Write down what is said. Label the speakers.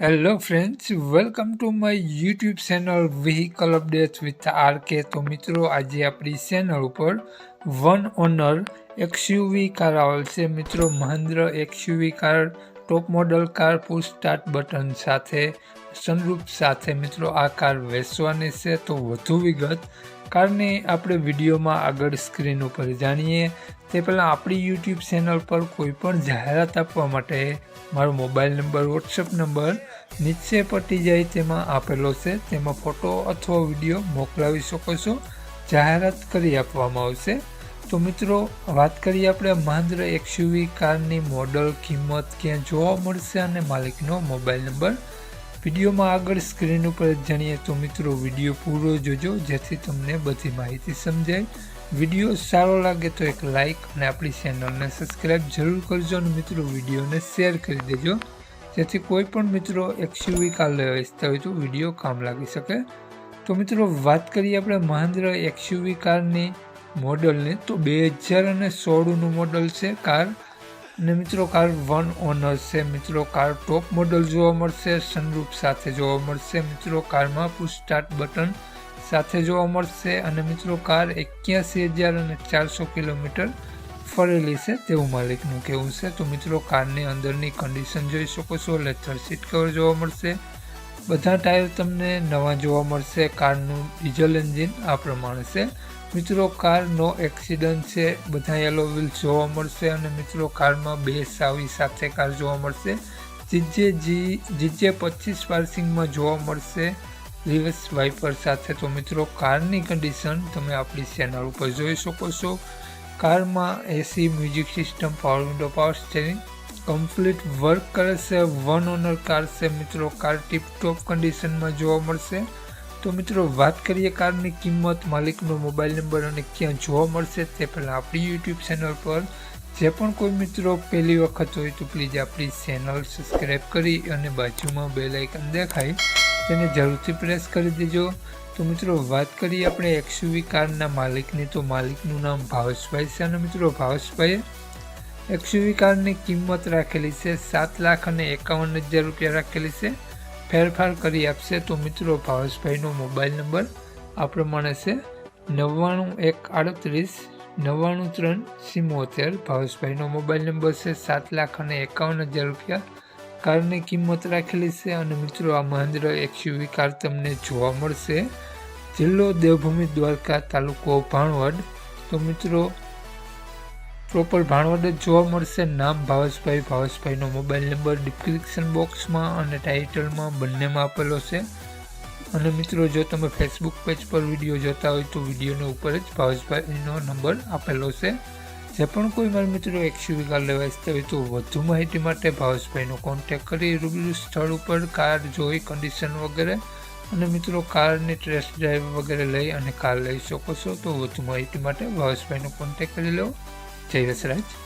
Speaker 1: Hello friends welcome to my YouTube channel vehicle update with R K તો મિત્રો, આજે આપણી ચેનલ ઉપર વન ઓનર એક્સયુવી કાર આવેલ છે. મિત્રો, Mahindra XUV car top model car push start button સાથે સનરૂફ સાથે મિત્રો આ કાર વેચવાની છે તો વધુ વિગત. કારની આપણે વિડીયોમાં આગળ સ્ક્રીન ઉપર જાણીએ. તે પહેલાં આપણી યુટ્યુબ ચેનલ પર કોઈ પણ જાહેરાત આપવા માટે મારો મોબાઈલ નંબર વોટ્સઅપ નંબર નીચે પટી જાય તેમાં આપેલો છે. તેમાં ફોટો અથવા વીડિયો મોકલાવી શકો છો. જાહેરાત કરી આપવામાં આવશે. તો મિત્રો, વાત કરીએ આપણે મહેન્દ્ર એક્સયુવી કારની મોડલ કિંમત ક્યાં જોવા મળશે અને માલિકનો મોબાઈલ નંબર. વિડીયોમાં આગળ સ્ક્રીન ઉપર જાણીએ તો મિત્રો, વીડિયો પૂરો જોજો, જેથી તમને બધી માહિતી સમજાય. વીડિયો સારો લાગે તો એક લાઇક અને આપણી ચેનલને સબસ્ક્રાઈબ જરૂર કરજો અને મિત્રો, વિડીયોને શેર કરી દેજો. જેથી કોઈ પણ મિત્રો એક્સયુવી કાર લેવા ઈચ્છતા હોય તો વીડિયો કામ લાગી શકે. તો મિત્રો, વાત કરીએ આપણે મહેન્દ્ર એક્સયુવી કારની મોડલની. તો બે હજાર અને સોળનું મોડલ છે કાર. અને મિત્રો કાર વન ઓનર છે. મિત્રો કાર ટોપ મોડલ જોવા મળશે સનરૂફ સાથે જોવા મળશે. મિત્રો કારમાં પુશ સ્ટાર્ટ બટન સાથે જોવા મળશે અને મિત્રો કાર એક્યાસી હજાર અને ચારસો કિલોમીટર ફરેલી છે તેવું માલિકનું કહેવું છે. તો મિત્રો કારની અંદરની કન્ડિશન જોઈ શકો છો. લેથર સીટ કવર જોવા મળશે. બધા ટાયર તમને નવા જોવા મળશે. કારનું ડીઝલ એન્જિન આ પ્રમાણે છે. મિત્રો કાર નો એક્સિડન્ટ છે બધા યલો વ્હીલ જોવા મળશે અને મિત્રો, કારમાં બે સાવી સાથે કાર જોવા મળશે. જીજે જી, જીજે પચીસ પાર્સિંગમાં જોવા મળશે રિવર્સ વાઇપર સાથે. તો મિત્રો, કારની કન્ડિશન તમે આપણી ચેનલ ઉપર જોઈ શકો છો. કારમાં AC music system, power window, power steering complete work કરે છે. વન ઓનર કાર છે, મિત્રો. કાર ટીપટોપ કન્ડિશનમાં જોવા મળશે. તો મિત્રો, વાત કરીએ કારની કિંમત, માલિકનો મોબાઈલ નંબર અને ક્યાં જોવા મળશે તે પહેલાં આપણી યુટ્યુબ ચેનલ પર. જે પણ કોઈ મિત્રો પહેલી વખત હોય તો પ્લીઝ આપણી ચેનલ સબસ્ક્રાઈબ કરી અને બાજુમાં બે લાઇકન દેખાય, તેને જરૂરથી પ્રેસ કરી દેજો. તો મિત્રો, વાત કરીએ આપણે એક્સયુવી કારના માલિકની, તો માલિકનું નામ ભાવેશભાઈ છે અને મિત્રો, ભાવેશભાઈએ એક્સયુવી કારની કિંમત રાખેલી છે સાત લાખ અને એકાવન હજાર રૂપિયા રાખેલી છે. ફેરફાર કરી આપશે તો મિત્રો ભાવેશભાઈનો મોબાઈલ નંબર આ પ્રમાણે છે. નવ્વાણું એક આડત્રીસ, નવ્વાણું ત્રણ, સિમોતેર. ભાવેશભાઈનો મોબાઈલ નંબર છે સાત લાખ અને એકાવન હજાર રૂપિયા. કારની કિંમત રાખેલી છે અને મિત્રો આ મહેન્દ્ર એક્સયુવી કાર તમને જોવા મળશે. જિલ્લો દેવભૂમિ દ્વારકા તાલુકો ભાણવડ. તો મિત્રો પ્રોપર ભાણવડ જ જોવા મળશે. નામ ભાવેશભાઈ. ભાવેશભાઈનો મોબાઈલ નંબર ડિસ્ક્રિપ્શન બોક્સમાં અને ટાઇટલમાં બંનેમાં આપેલો છે. અને મિત્રો, જો તમે ફેસબુક પેજ પર વીડિયો જોતા હોય તો વિડીયોની ઉપર જ ભાવેશભાઈનો નંબર આપેલો છે. જે પણ કોઈ મારા મિત્રો એક્સયુવી કાર લેવા ઇચ્છતા હોય તો વધુ માહિતી માટે ભાવેશભાઈનો કોન્ટેક કરી રૂબરૂ સ્થળ ઉપર કાર જોઈ કન્ડિશન વગેરે અને મિત્રો કારની ટેસ્ટ ડ્રાઈવ વગેરે લઈ અને કાર લઈ શકો છો. તો વધુ માહિતી માટે ભાવેશભાઈનો કોન્ટેક કરી લો. જય વસરાજ